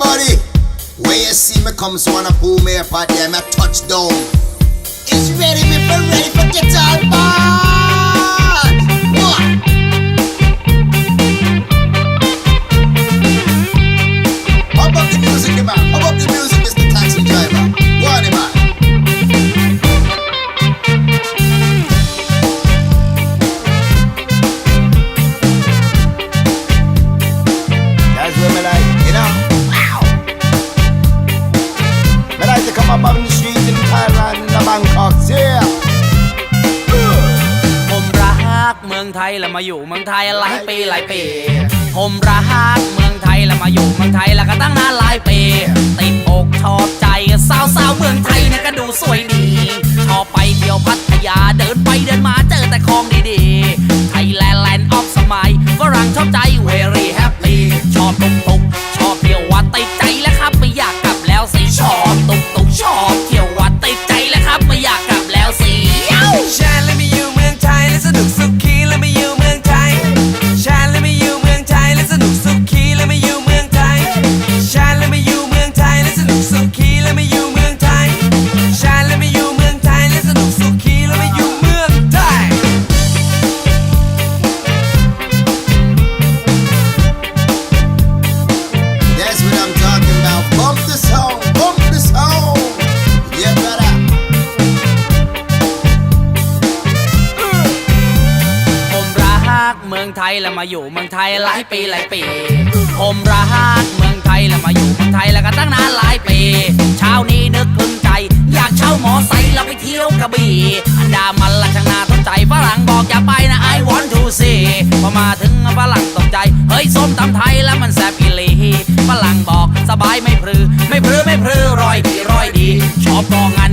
everybody. Where you see me come, wanna pull me here for them a touchdown. It's ready, me for ready for guitar band. What? How about the music, man. How about the music, Mr. องไทยแล้วมาอยู่เมืองไทยหลายปีหลายปี ผมรักเมืองไทยแล้วมาอยู่เมืองไทยแล้วก็ตั้งนานหลายปีติดอกชอบ เมืองไทยแล้วมาอยู่เมืองไทยหลายปีหลายปี ผมรักเมืองไทยแล้วมาอยู่เมืองไทยแล้วก็ตั้งนานหลายปี เช้านี้นึกพึงใจ อยากเช่าหมอไซค์แล้วไปเที่ยวกระบี่อันดามันละช่างนาสนใจฝรั่งบอกอย่าไปนะ I want to see พอมาถึงฝรั่งตกใจ เฮ้ยส้มตำไทยแล้วมันแซ่บอีหลีฝรั่งบอกสบายไม่พรือ ไม่พรือไม่พรือรอยดีรอยดี ชอบกองงัน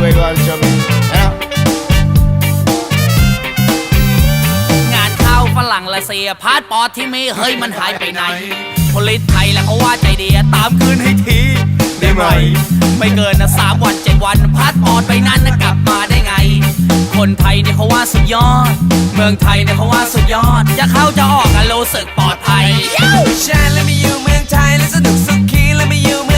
Where you are, show me. Yeah. งานเข้าฝรั่งละเสียพาสปอร์ตที่มีเฮ้ยมันหายไปไหนพลิตไทยแล้วเขาว่าใจดีตามคืนให้ทีได้ไหมไม่เกินนะสามวันเจ็ดวันพาสปอร์ตไปนั้นนะกลับมาได้ไง คนไทยเนี่ยเขาว่าสุดยอด เมืองไทยเนี่ยเขาว่าสุดยอด จะเข้าจะออกกันรู้สึกปลอดภัย แชร์และไม่อยู่เมืองไทยและสนุกสุขีและไม่อยู่เมือง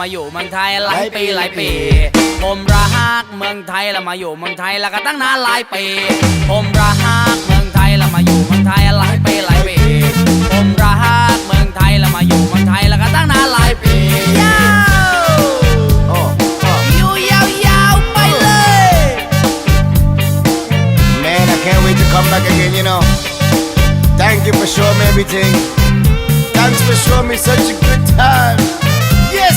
มาอยู่เมืองไทยหลายปีหลายปี ผมรักเมืองไทยแล้วมาอยู่เมืองไทยแล้วก็ตั้งนานหลายปี ผมรักเมืองไทยแล้วมาอยู่เมืองไทยหลายปีหลายปี ผมรักเมืองไทยแล้วมาอยู่เมืองไทยแล้วก็ตั้งนานหลายปียาว Oh, oh. อยู่ยาวๆไปเลย Man, I can't wait to come back again, you know. Thank you for showing me everything. Thanks for showing me such a good time. Yes,